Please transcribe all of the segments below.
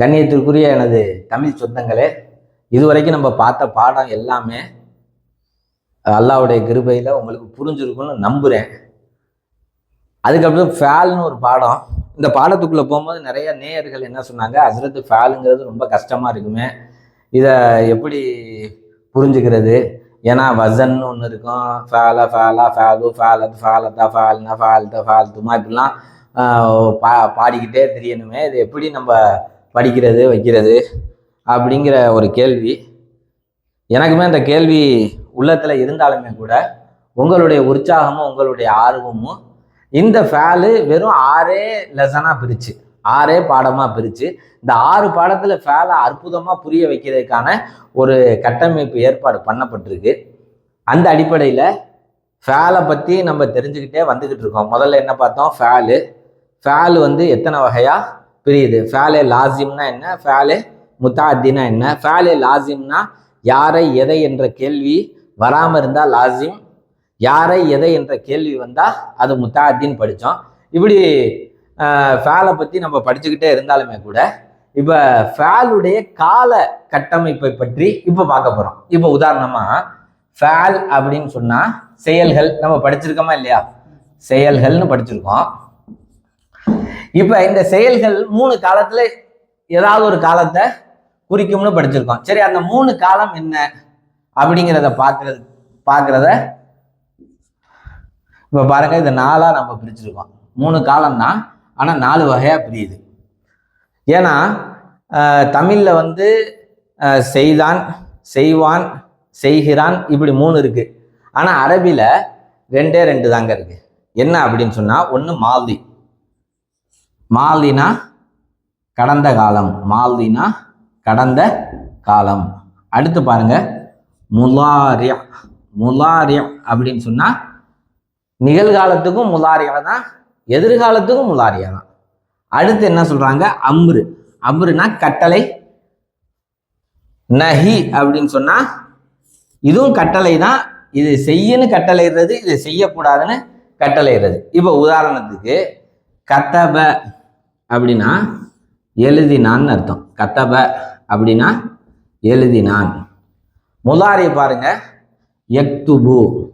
கண்ணியத்திற்குரிய எனது தமிழ் சொந்தங்களே இதுவரைக்கும் நம்ம பார்த்த பாடம் எல்லாமே அல்லாவுடைய கிருபையில் உங்களுக்கு புரிஞ்சிருக்கும்னு நம்புகிறேன் அதுக்கப்புறம் ஃபேல்னு ஒரு பாடம். இந்த பாடத்துக்குள்ளே போகும்போது நிறைய நேயர்கள் என்ன சொன்னாங்க? அசரத்து ஃபேலுங்கிறது ரொம்ப கஷ்டமாக இருக்குமே. இதை எப்படி புரிஞ்சுக்கிறது? ஏன்னா வசன்னு ஒன்று இருக்கும். ஃபேல ஃபேலா ஃபேலு ஃபேலத் ஃபேலத்தா ஃபேல்னா ஃபேல்த்த ஃபேல்த்துமா இப்படிலாம் பா பாடிக்கிட்டே தெரியணுமே. இது எப்படி நம்ம படிக்கிறது வைக்கிறது அப்படிங்கிற ஒரு கேள்வி. எனக்குமே அந்த கேள்வி உள்ளத்தில் இருந்தாலுமே கூட உங்களுடைய உற்சாகமும் உங்களுடைய ஆர்வமும் இந்த ஃபேலு வெறும் ஆறே லெசனாக பிரிச்சு ஆறே பாடமாக பிரித்து இந்த ஆறு பாடத்தில் ஃபேலை அற்புதமாக புரிய வைக்கிறதுக்கான ஒரு கட்டமைப்பு ஏற்பாடு பண்ணப்பட்டிருக்கு. அந்த அடிப்படையில் ஃபேலை பற்றி நம்ம தெரிஞ்சுக்கிட்டே வந்துக்கிட்டு இருக்கோம். முதல்ல என்ன பார்த்தோம்? ஃபேலு ஃபேலு வந்து எத்தனை வகையாக பிரியுது. ஃபேலே லாசிம்னா என்ன? ஃபேலே முத்தாத்தினா என்ன? ஃபேலே லாசிம்னா யாரை எதை என்ற கேள்வி வராமல் இருந்தால் லாசிம் யாரை எதை என்ற கேள்வி வந்தால் அது முத்தாத்தின்னு படித்தோம் இப்படி ஃபேலை பற்றி நம்ம படிச்சுக்கிட்டே இருந்தாலுமே கூட இப்போ ஃபேலுடைய கால கட்டமைப்பை பற்றி இப்போ பார்க்க போகிறோம் இப்போ உதாரணமாக ஃபேல் அப்படின்னு சொன்னால் செயல்கள் நம்ம படிச்சிருக்கோமா இல்லையா? செயல்கள்னு படிச்சிருக்கோம். இப்போ இந்த செயல்கள் மூணு காலத்தில் ஏதாவது ஒரு காலத்தை குறிக்கும்னு படிச்சிருக்கோம். சரி அந்த மூணு காலம் என்ன அப்படிங்கிறத பார்க்கறது பார்க்கறத இப்போ பாருங்க இதை நாலாக நம்ம பிரிச்சிருக்கோம். மூணு காலம் தான் ஆனால் நாலு வகையாக பிரியுது. ஏன்னா தமிழில் வந்து செய்தான் செய்வான் செய்கிறான் இப்படி மூணு இருக்குது ஆனால் அரபியில் ரெண்டே ரெண்டு தாங்க இருக்குது என்ன அப்படின்னு சொன்னால் ஒன்று மால்தி மால்தினா கடந்த காலம். மால்தினா கடந்த காலம். அடுத்து பாருங்க. முலாரியா. முலாரியா அப்படின்னு சொன்னா நிகழ்காலத்துக்கும் முலாரியா தான் எதிர்காலத்துக்கும் முலாரியா தான். அடுத்து என்ன சொல்றாங்க? அம்ரு. அம்ருனா கட்டளை நஹி அப்படின்னு சொன்னா இதுவும் கட்டளை தான். இது செய்யன்னு கட்டளைறது இது செய்யக்கூடாதுன்னு கட்டளைறது இப்போ உதாரணத்துக்கு கத்தப அப்படின்னா எழுதினான்னு அர்த்தம். கத்தப அப்படின்னா எழுதினான். முதாரி பாருங்க. எக்துபு.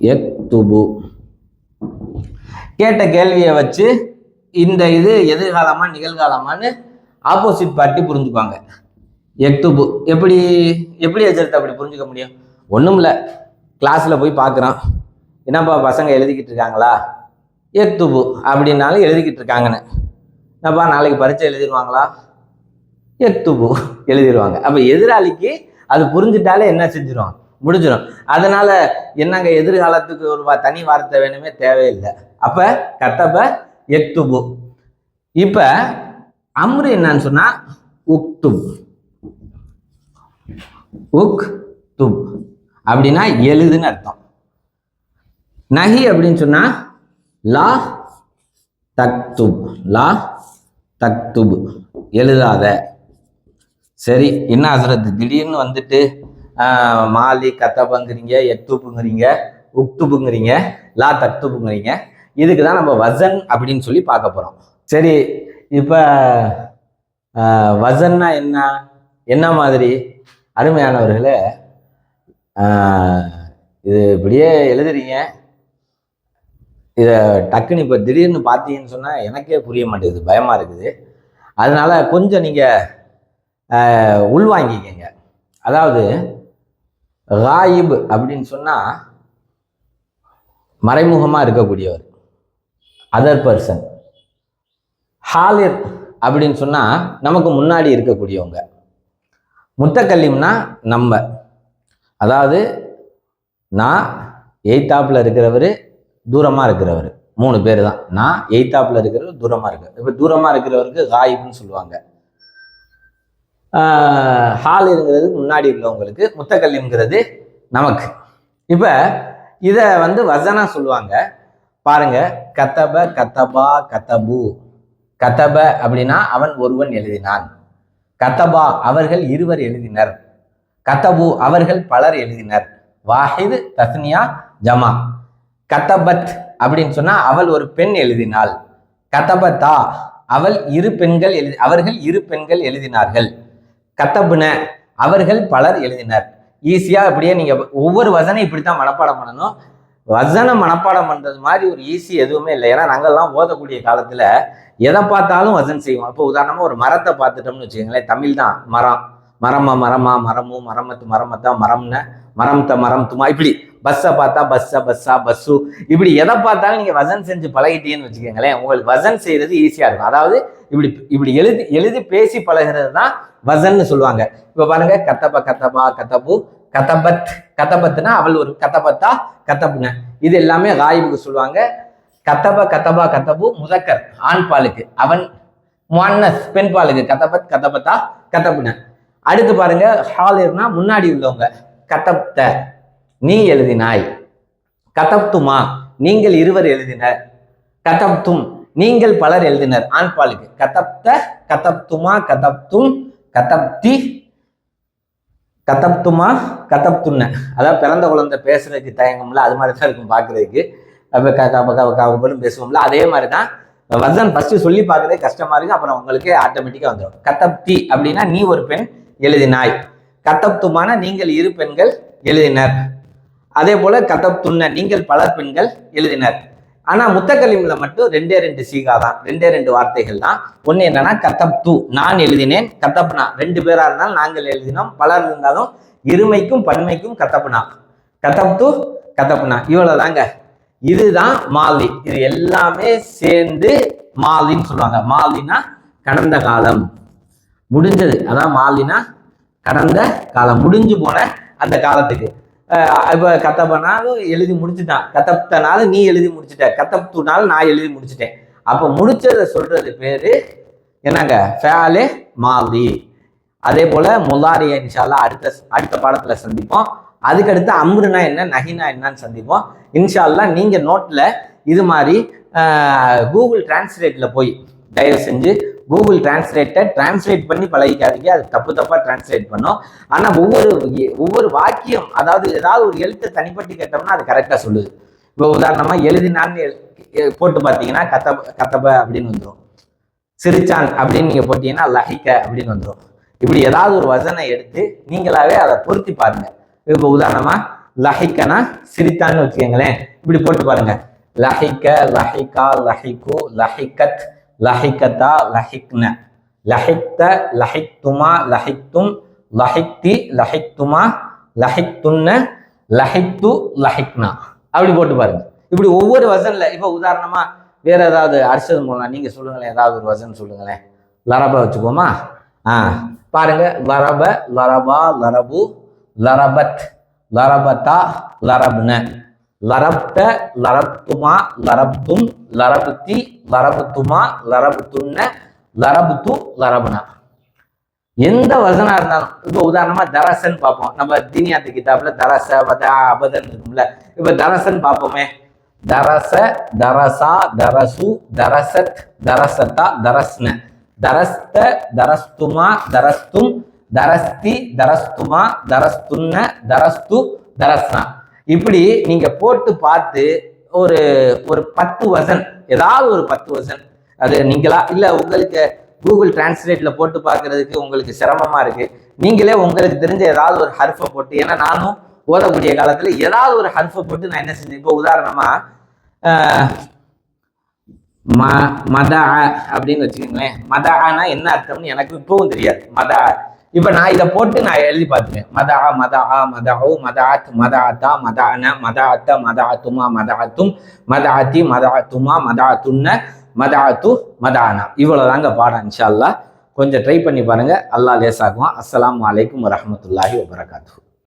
எக்துபு. கேட்ட கேள்வியை வச்சு இந்த இது எதிர்காலமா நிகழ்காலமான்னு ஆப்போசிட் பார்ட்டி புரிஞ்சுப்பாங்க எக்துபு. எப்படி எப்படி எஜர்த்து அப்படி புரிஞ்சுக்க முடியும்? ஒன்றும் இல்லை கிளாஸில் போய் பார்க்குறான். என்னப்பா பசங்க எழுதிக்கிட்டு இருக்காங்களா? எத்துபு அப்படின்னாலும் எழுதிக்கிட்டு இருக்காங்கன்னு. அப்பா நாளைக்கு பரீட்சை எழுதிடுவாங்களா எத்துபு எழுதிடுவாங்க அப்போ எதிராளிக்கு அது புரிஞ்சுட்டாலே என்ன செஞ்சிடும் முடிஞ்சிடும் அதனால என்னங்க எதிர்காலத்துக்கு ஒரு தனி வார்த்தை வேணுமே தேவையில்லை. அப்போ கத்தப்ப எத்துபு. இப்போ அம்ரு என்னன்னு சொன்னால் உக்துப். உக் துப் அப்படின்னா எழுதுன்னு அர்த்தம். நஹி அப்படின்னு சொன்னால் லா தக்துப். லா தக்துப். எழுதாத. சரி என்ன ஹசரத்? திடீர்னு வந்துட்டு மாலி கத்தபங்கிறீங்க எத்துப்புங்கிறீங்க உக்துப்புங்கிறீங்க லா தக்துப்புங்கிறீங்க. இதுக்கு தான் நம்ம வசன் அப்படின்னு சொல்லி பார்க்க போகிறோம் சரி இப்போ வசன்னா என்ன? என்ன மாதிரி? அருமையானவர்களே இது இப்படியே எழுதுறீங்க. இதை டக்குன்னு இப்போ திடீர்னு பார்த்தீங்கன்னு சொன்னால் எனக்கே புரிய மாட்டேங்குது பயமாக இருக்குது. அதனால் கொஞ்சம் நீங்கள் உள்வாங்கிக்கங்க. அதாவது ராயிப் அப்படின்னு சொன்னால் மறைமுகமாக இருக்கக்கூடியவர். அதர் பர்சன் ஹாலிர் அப்படின்னு சொன்னால் நமக்கு முன்னாடி இருக்கக்கூடியவங்க. முத்தக்கல்லிம்னா நம்ம. அதாவது நான் எய்த்தாப்பில் இருக்கிறவர் தூரமாக இருக்கிறவர். மூணு பேர் தான் நான் எய்த்தாப்பில் இருக்கிறவர் தூரமாக இருக்கிற இப்போ தூரமாக இருக்கிறவருக்கு காயிப்னு சொல்லுவாங்க. ஹாலிருங்கிறது முன்னாடி உள்ளவங்களுக்கு முத்தக்கல்லிங்கிறது நமக்கு. இப்போ இதை வந்து வசனா சொல்லுவாங்க. பாருங்க கத்தப கத்தபா கத்தபு. கத்தப அப்படின்னா அவன் ஒருவன் எழுதினான். கத்தபா அவர்கள் இருவர் எழுதினர். கத்தபு அவர்கள் பலர் எழுதினர். வாஹிது தஸ்னியா ஜமா. கத்தபத் அப்படின்னு சொன்னா அவள் ஒரு பெண் எழுதினாள். கதபத்தா அவள் இரு பெண்கள் எழுதி அவர்கள் இரு பெண்கள் எழுதினார்கள். கத்தபுன அவர்கள் பலர் எழுதினர். ஈஸியா அப்படியே நீங்க ஒவ்வொரு வசனம் இப்படித்தான் மனப்பாடம் பண்ணணும். வசனம் மனப்பாடம் பண்றது மாதிரி ஒரு ஈஸி எதுவுமே இல்லை. ஏன்னா நாங்கெல்லாம் ஓதக்கூடிய காலத்துல எதை பார்த்தாலும் வசன் செய்வோம். இப்போ உதாரணமா ஒரு மரத்தை பார்த்துட்டோம்னு வச்சுக்கோங்களேன் தமிழ் தான் மரம். மரமா மரமா மரமும் மரமத்து மரமத்தா மரம்ன மரம் த மரம் துமா இப்படி. பஸ்ஸை பார்த்தா பஸ்ஸா பஸ்ஸா பஸ்ஸு. இப்படி எதை பார்த்தாலும் நீங்கள் வசன் செஞ்சு பழகிட்டீங்கன்னு வச்சுக்கோங்களேன் உங்களுக்கு வசன் செய்கிறது ஈஸியாக இருக்கும். அதாவது இப்படி இப்படி எழுதி எழுதி பேசி பழகிறது தான் வசன்னு சொல்லுவாங்க. இப்போ பாருங்க கத்தப்ப கத்தபா கத்தப்பு கதபத் கதபத்னா அவள் ஒரு கதபத்தா கதப்புங்க இது எல்லாமே ராயிபுக்கு சொல்லுவாங்க. கத்தப கத்தபா கத்தபு முதக்கர் ஆண் பாலுக்கு. அவன் முன்னஸ் பெண் பாலுக்கு. கதபத் கதபத்தா கதப்புன அடுத்து பாருங்க ஹாலிர்னா முன்னாடி உள்ளவங்க. கதப்த நீ எழுதினாய். கதப்துமா நீங்கள் இருவர் எழுதினர். கதப்தும் நீங்கள் பலர் எழுதினர். ஆண்பாலுக்கு கதப்த கதப்துமா கதப்தும் கதப்தி கதப்துமா கதப்துன்ன அதாவது பிறந்த குழந்தை பேசுறதுக்கு தயங்கம்ல அது மாதிரி தான் இருக்கும் பார்க்கறதுக்கு. அப்போ பேசுவோம்ல அதே மாதிரி தான் வசன் ஃபர்ஸ்ட் சொல்லி பார்க்கறதே கஷ்டமா இருக்கு அப்புறம் உங்களுக்கு ஆட்டோமேட்டிக்காக வந்துடும் கதப்தி அப்படின்னா நீ ஒரு பெண் எழுதினாய். கதப்துமான நீங்கள் இரு பெண்கள் எழுதினர். அதே போல கதப்துன்ன நீங்கள் பல பெண்கள் எழுதினர். ஆனா முத்தக்கலிமில் மட்டும் ரெண்டே ரெண்டு சீகா தான். ரெண்டே ரெண்டு வார்த்தைகள் தான். ஒன்று என்னன்னா கதப்து நான் எழுதினேன் கத்தப்னா. ரெண்டு பேரா இருந்தாலும் நாங்கள் எழுதினோம் பலர் இருந்தாலும் இருமைக்கும் பன்மைக்கும் கதப்னா கதப்து கதப்னா இவ்வளவுதாங்க. இதுதான் மாலி. இது எல்லாமே சேர்ந்து மாலின்னு சொல்லுவாங்க. மாலினா கடந்த காலம். முடிஞ்சது. அதான் மாலினா கடந்த காலம் முடிஞ்சு போன அந்த காலத்துக்கு. இப்போ கத்தப்பனாலும் எழுதி முடிச்சுட்டான். கத்தப்தனாலும் நீ எழுதி முடிச்சிட்ட. கத்தப்துனாலும் நான் எழுதி முடிச்சிட்டேன். அப்போ முடிச்சதை சொல்றது பேரு என்னங்க? ஃபேலே மாலி. அதே போல முலாரிய இன்ஷால்லா அடுத்த அடுத்த பாடத்துல சந்திப்போம். அதுக்கடுத்து அம்ருனா என்ன நஹினா என்னன்னு சந்திப்போம். இன்ஷால்லா நீங்க நோட்ல இது மாதிரி கூகுள் டிரான்ஸ்லேட்ல போய் தயவு செஞ்சு கூகுள் டிரான்ஸ்லேட்டை டிரான்ஸ்லேட் பண்ணி பழகிக்காதீங்க. அது தப்பு தப்பாக டிரான்ஸ்லேட் பண்ணும். ஆனால் ஒவ்வொரு ஒவ்வொரு வாக்கியம் அதாவது ஏதாவது ஒரு எழுத்தை தனிப்பட்டு கேட்டோம்னா அது கரெக்டாக சொல்லுது. இப்போ உதாரணமாக எழுதினான்னு போட்டு பார்த்தீங்கன்னா கத்தப கத்தப அப்படின்னு வந்துடும் சிரிச்சான் அப்படின்னு நீங்கள் போட்டீங்கன்னா லஹிக்க அப்படின்னு வந்துடும் இப்படி ஏதாவது ஒரு வசனை எடுத்து நீங்களாவே அதை பொருத்தி பாருங்க. இப்போ உதாரணமாக லஹிக்கனா சிரித்தான்னு வச்சுக்கோங்களேன். இப்படி போட்டு பாருங்க. லஹிக்க லஹிகா லஹிகு லஹிகத். லஹிகதா லஹிக்ன. லஹிக்த லஹிக்துமா லஹிக்தும் லஹிக்தி லஹிக்துமா லஹிக்துன்ன லஹிக்து லஹிக்னா. அப்படி போட்டு பாருங்க. இப்படி ஒவ்வொரு வசன்ல இப்போ உதாரணமா வேற ஏதாவது அரிசது மூலம் நீங்க சொல்லுங்களேன் ஏதாவது ஒரு வசன் சொல்லுங்களேன். லரப வச்சுக்கோமா ஆ பாருங்க. லரப லரபா லரபு லரபத் லரபதா லரப்ன. லரப்த லரப்துமா லரப்தும் லரபுத்தி லரபுத்துமா லரபுத்துன்ன லரபுத்து லரபுனா. எந்த வசனா இருந்தாலும் இப்போ உதாரணமா தரசன் பார்ப்போம். நம்ம தீனியாத்து கிதாப்ல தரச வதா அபதன் இருக்கும்ல. இப்போ தரசன் பார்ப்போமே. தரச தரசா தரசு தரசத் தரசத்தா தரஸ்ன. தரஸ்த தரஸ்துமா தரஸ்தும். தரஸ்தி தரஸ்துமா தரஸ்துன்ன தரஸ்து தரஸ்னா. இப்படி நீங்க போட்டு பார்த்து ஒரு ஒரு பத்து வசன் ஏதாவது ஒரு பத்து வசன். அது நீங்களா? இல்லை உங்களுக்கு கூகுள் டிரான்ஸ்லேட்ல போட்டு பார்க்கறதுக்கு உங்களுக்கு சிரமமா இருக்கு. நீங்களே உங்களுக்கு தெரிஞ்ச ஏதாவது ஒரு ஹர்ஃபை போட்டு ஏன்னா நானும் ஓதக்கூடிய காலத்துல ஏதாவது ஒரு ஹர்ஃபை போட்டு நான் என்ன செஞ்சேன்? இப்போ உதாரணமா ம மத அப்படின்னு வச்சுக்கோங்களேன். மத என்ன அர்த்தம்னு எனக்கு இப்பவும் தெரியாது. மத இப்ப நான் இதை போட்டு நான் எழுதி பார்த்துட்டேன் மதா மதா மதா மதாத் மதாத்தா மதான மதாத்த மதாத்துமா மதாத்தும் மதாத்தி மதாத்துமா மதாத்துன்ன மதாத்து மதானா இவ்வளவுதாங்க பாடம் இன்ஷா அல்லாஹ் கொஞ்சம் ட்ரை பண்ணி பாருங்க. அல்லாஹ் லேசாக்குவான். அஸ்லாம் வலைக்கம் வரமத்துல்லாஹி வபரகாத்து